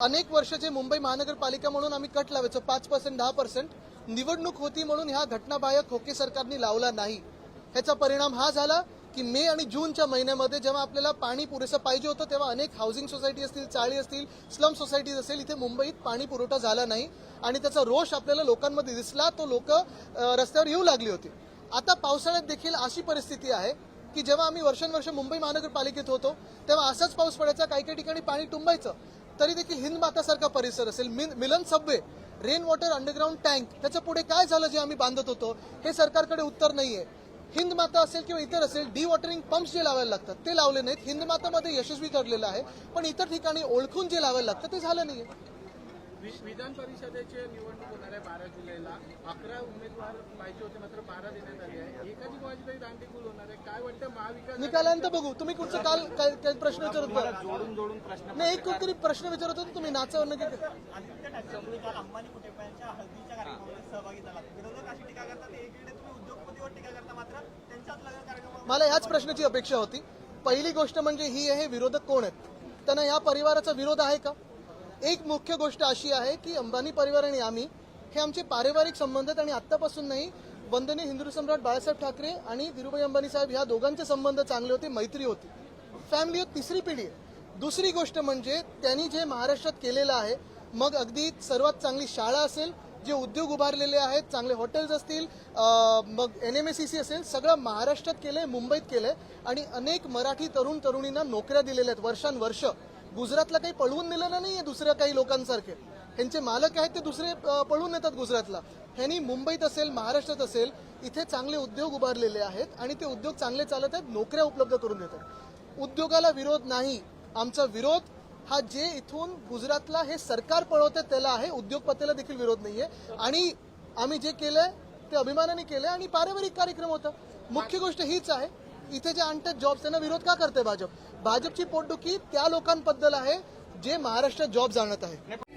अनेक वर्षाचे मुंबई महानगरपालिका म्हणून आम्ही कट लावायचो. पाच पर्सेंट दहा पर्सेंट निवडणूक होती म्हणून ह्या घटनाबाह्य खोके सरकारने लावला नाही. ह्याचा परिणाम हा झाला की मे आणि जूनच्या महिन्यामध्ये जेव्हा आपल्याला पाणी पुरेसं पाहिजे होतं तेव्हा अनेक हाऊसिंग सोसायटी असतील चाळी असतील स्लम सोसायटीज असेल इथे मुंबईत पाणी पुरवठा झाला नाही. आणि त्याचा रोष आपल्याला लोकांमध्ये दिसला तो लोक रस्त्यावर येऊ लागली होती. आता पावसाळ्यात देखील अशी परिस्थिती आहे की जेव्हा आम्ही वर्षानुवर्ष मुंबई महानगरपालिकेत होतो तेव्हा असाच पाऊस पडायचा काही काही ठिकाणी पाणी तुंबायचं तरी देखील हिंद मातासारखा परिसर असेल. मिन- मिलन subway rain water underground tank त्याच्या पुढे काय झालं जे आम्ही बांधत होतो हे सरकारकडे उत्तर नाहीये. हिंद माता असेल किंवा इतर असेल डी वॉटरिंग पंप्स जे लावायला लागतात ते लावले नाहीत. हिंद मातामध्ये यशस्वी ठरलेलं आहे पण इतर ठिकाणी ओळखून जे लावायला लागतं ते झालं नाहीये. विधान परिषदेचे निवडणूक होणार आहे बारा जुलैला. अकरा उमेदवार पाहिजे होते मात्र बारा देण्यात आले आहे. एकाची कोणाची तरी दांडीकूल होणार आहे. काय वाटतं? महाविकास निकालानंतर बघू. तुम्ही कुठचं काल काय काय प्रश्न विचारत होता? जोडून जोडून प्रश्न नाही एक कुठतरी प्रश्न विचारत होता तुम्ही आदित्य ठाकरे काल अंबानी कुटुंबियांच्या हळदीच्या कार्यक्रमामध्ये सहभागी झाला. विरोधक अशी टीका करतात एकीकडे तुम्ही उद्योगपतीवर टीका करता मात्र त्यांच्याच लग्न कार्यक्रमावर मला ह्याच प्रश्नाची अपेक्षा होती. पहिली गोष्ट म्हणजे ही आहे विरोधक कोण आहेत? त्यांना या परिवाराचा विरोध आहे का? एक मुख्य गोष्ट अशी आहे की अंबानी परिवार आणि आम्ही हे आमचे पारिवारिक संबंध आहेत आणि आत्तापासून नाही वंदनीय हिंदू सम्राट बाळासाहेब ठाकरे आणि धीरुभाई अंबानी साहेब ह्या दोघांचे संबंध चांगले होते मैत्री होती. फॅमिली तिसरी पिढी आहे. दुसरी गोष्ट म्हणजे त्यांनी जे महाराष्ट्रात केलेलं आहे मग अगदी सर्वात चांगली शाळा असेल जे उद्योग उभारलेले आहेत चांगले हॉटेल्स असतील मग N M S C C असेल सगळं महाराष्ट्रात केलंय मुंबईत केलंय आणि अनेक मराठी तरुण तरुणींना नोकऱ्या दिलेल्या आहेत वर्षानुवर्ष. गुजरातला काही पळवून दिलेलं नाहीये दुसऱ्या काही लोकांसारखे. ह्यांचे मालक आहेत ते दुसरे पळून येतात गुजरातला. ह्यांनी मुंबईत असेल महाराष्ट्रात असेल इथे चांगले उद्योग उभारलेले आहेत आणि ते उद्योग चांगले चालत आहेत नोकऱ्या उपलब्ध करून देतात. उद्योगाला विरोध नाही. आमचा विरोध हा जे इथून गुजरातला हे सरकार पळवते त्याला आहे उद्योगपतीला देखील विरोध नाहीये. आणि आम्ही जे केलंय ते अभिमानाने केलंय आणि पारिवारिक कार्यक्रम होता. मुख्य गोष्ट हीच आहे इथे जे आणतात जॉब्स त्यांना विरोध का करते भाजप? भाजपची पोटदुखी त्या लोकांबद्दल आहे जे महाराष्ट्रात जॉब जाणत आहे.